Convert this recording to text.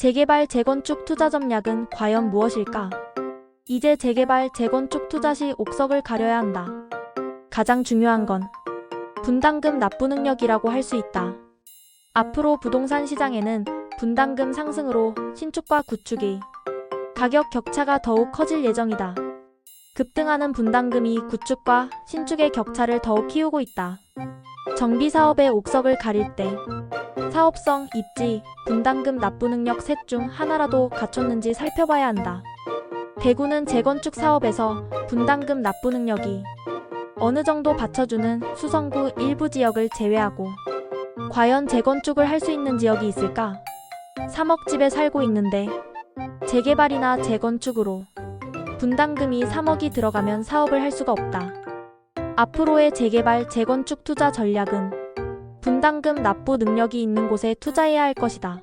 재개발 재건축 투자 전략은 과연 무엇일까? 이제 재개발 재건축 투자 시 옥석을 가려야 한다. 가장 중요한 건 분담금 납부 능력이라고 할 수 있다. 앞으로 부동산 시장에는 분담금 상승으로 신축과 구축이 가격 격차가 더욱 커질 예정이다. 급등하는 분담금이 구축과 신축의 격차를 더욱 키우고 있다. 정비 사업의 옥석을 가릴 때 사업성, 입지, 분담금 납부 능력 셋 중 하나라도 갖췄는지 살펴봐야 한다. 대구는 재건축 사업에서 분담금 납부 능력이 어느 정도 받쳐주는 수성구 일부 지역을 제외하고 과연 재건축을 할 수 있는 지역이 있을까? 3억 집에 살고 있는데 재개발이나 재건축으로 분담금이 3억이 들어가면 사업을 할 수가 없다. 앞으로의 재개발 재건축 투자 전략은 분담금 납부 능력이 있는 곳에 투자해야 할 것이다.